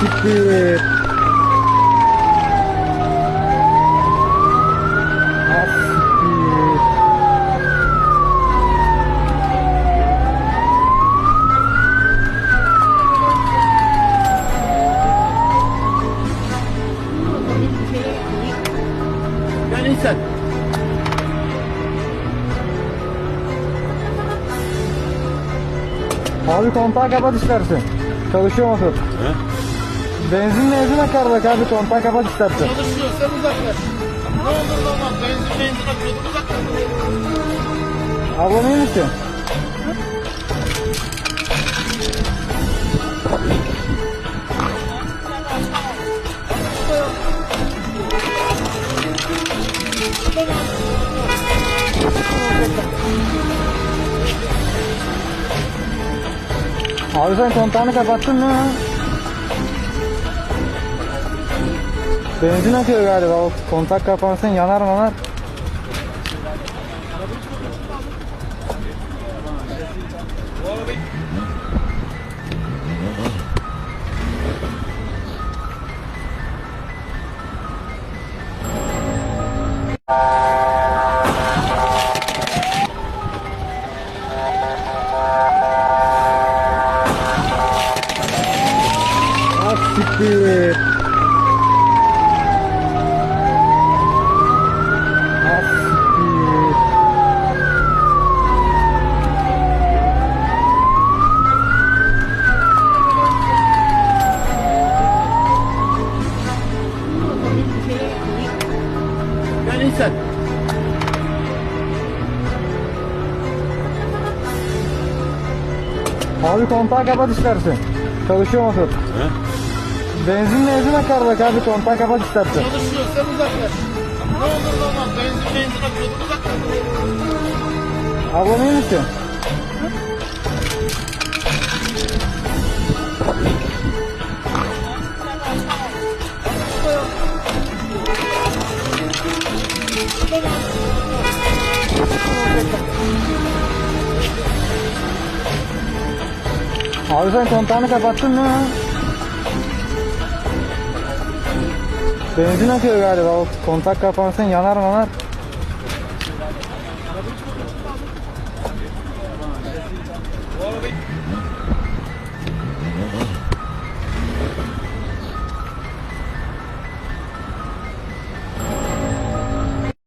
Siktir. Neyse. Abi kontağı kapat istersen. Çalışıyor motor. He? Benzin benzin akar bak abi kontağı kapat istersen. Çalışıyor sen uzaklaş. Ne olur olmaz benzin benzin akıyordu uzaklaş. Ablam iyi misin? Abi sen kontağını kapattın mı? Benzin akıyor galiba. O kontak kapansın yanar manar. Ah siktir. Gel insan. Abi kontağı kapat istersen. Çalışıyor motor. He? Benzin benzin akar bak abi kontağı kapat istersen. Çalışıyor sen uzaklaş. Ne olur olmaz benzin benzin akıyordu uzaklaş. Ablam iyi misin? Abi sen kontağını kapattın mı? Benzin akıyor galiba. O kontak kapansın yanar manar.